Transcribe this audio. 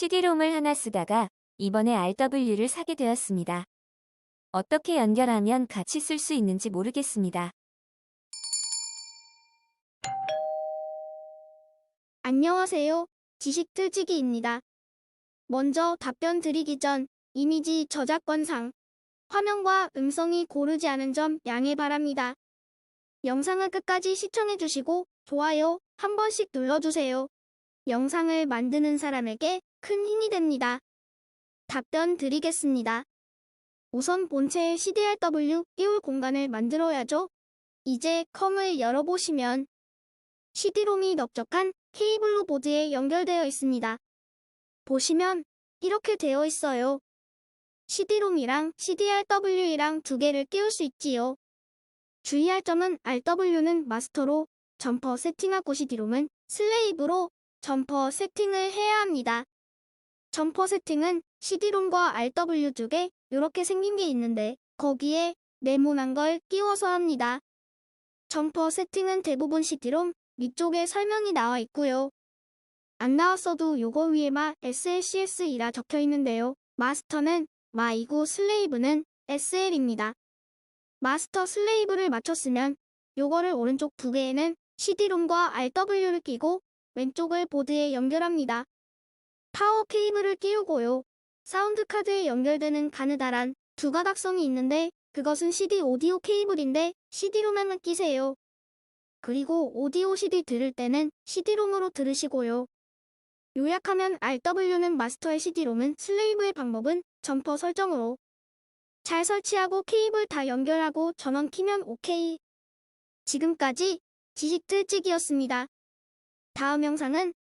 CD롬을 하나 쓰다가 이번에 RW를 사게 되었습니다. 어떻게 연결하면 같이 쓸 수 있는지 모르겠습니다. 안녕하세요. 지식 틀지기입니다. 먼저 답변 드리기 전 이미지 저작권상 화면과 음성이 고르지 않은 점 양해 바랍니다. 영상을 끝까지 시청해 주시고 좋아요 한 번씩 눌러주세요. 영상을 만드는 사람에게 큰 힘이 됩니다. 답변 드리겠습니다. 우선 본체에 CDRW 끼울 공간을 만들어야죠. 이제 컴을 열어보시면 CD롬이 넓적한 케이블로 보드에 연결되어 있습니다. 보시면 이렇게 되어 있어요. CD롬이랑 CDRW랑 두 개를 끼울 수 있지요. 주의할 점은 RW는 마스터로 점퍼 세팅하고 CD롬은 슬레이브로 점퍼 세팅을 해야 합니다. 점퍼 세팅은 CD롬과 RW 두개 이렇게 생긴 게 있는데 거기에 네모난 걸 끼워서 합니다. 점퍼 세팅은 대부분 CD롬 위쪽에 설명이 나와 있고요. 안 나왔어도 요거 위에만 SLCS이라 적혀 있는데요. 마스터는 Y이고 슬레이브는 SL입니다. 마스터 슬레이브를 맞췄으면 요거를 오른쪽 두 개에는 CD롬과 RW를 끼고 왼쪽을 보드에 연결합니다. 파워 케이블을 끼우고요. 사운드 카드에 연결되는 가느다란 두 가닥선이 있는데 그것은 CD 오디오 케이블인데 CD롬에만 끼세요. 그리고 오디오 CD 들을 때는 CD롬으로 들으시고요. 요약하면 RW는 마스터의 CD롬은 슬레이브의 방법은 점퍼 설정으로 잘 설치하고 케이블 다 연결하고 전원 키면 OK. 지금까지 지식 틀찍이었습니다. 다음 영상은